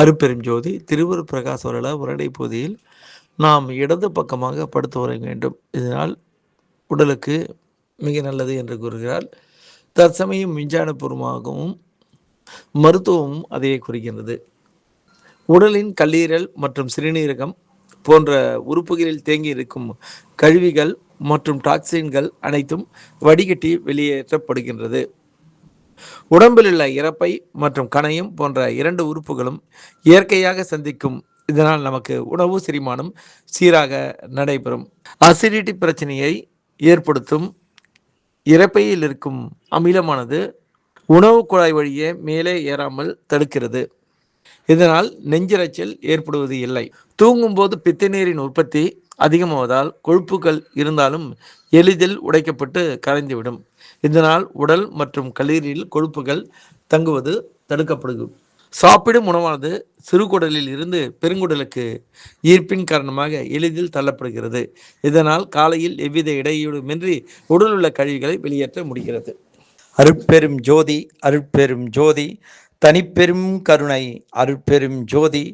அருப்பெரும் ஜோதி பிரகாஷ் பிரகாசவர்கள உரடை பகுதியில் நாம் இடது பக்கமாக படுத்து வர வேண்டும். இதனால் உடலுக்கு மிக நல்லது என்று கூறுகிறார். தற்சமயம் விஞ்ஞானபூர்வமாகவும் மருத்துவமும் அதையே குறிக்கின்றது. உடலின் கல்லீரல் மற்றும் சிறுநீரகம் போன்ற உறுப்புகளில் தேங்கி இருக்கும் கழிவுகள் மற்றும் டாக்ஸின்கள் அனைத்தும் வடிகட்டி வெளியேற்றப்படுகின்றது. உடம்பில் உள்ள இறப்பை மற்றும் கனையும் போன்ற இரண்டு உறுப்புகளும் இயற்கையாக சந்திக்கும். இதனால் நமக்கு உணவு செரிமானம் சீராக நடைபெறும். அசிடிட்டி பிரச்சனையை ஏற்படுத்தும் இறப்பையில் இருக்கும் அமிலமானது உணவு குழாய் வழியே மேலே ஏறாமல் தடுக்கிறது. இதனால் நெஞ்சிரைச்சல் ஏற்படுவது இல்லை. தூங்கும்போது பித்தநீரின் உற்பத்தி அதிகமாவதால் கொழுப்புகள் இருந்தாலும் எளிதில் உடைக்கப்பட்டு கரைந்துவிடும். இதனால் உடல் மற்றும் கல்லீரில் கொழுப்புகள் தங்குவது தடுக்கப்படுகிறது சாப்பிடும் உணவானது சிறுகுடலில் இருந்து பெருங்குடலுக்கு ஈர்ப்பின் காரணமாக எளிதில் தள்ளப்படுகிறது. இதனால் காலையில் எவ்வித இடையூறுமின்றி உடல் உள்ள கழிவுகளை வெளியேற்ற முடிகிறது. அருட்பெரும் ஜோதி அருட்பெரும் ஜோதி தனிப்பெரும் கருணை அருட்பெரும் ஜோதி.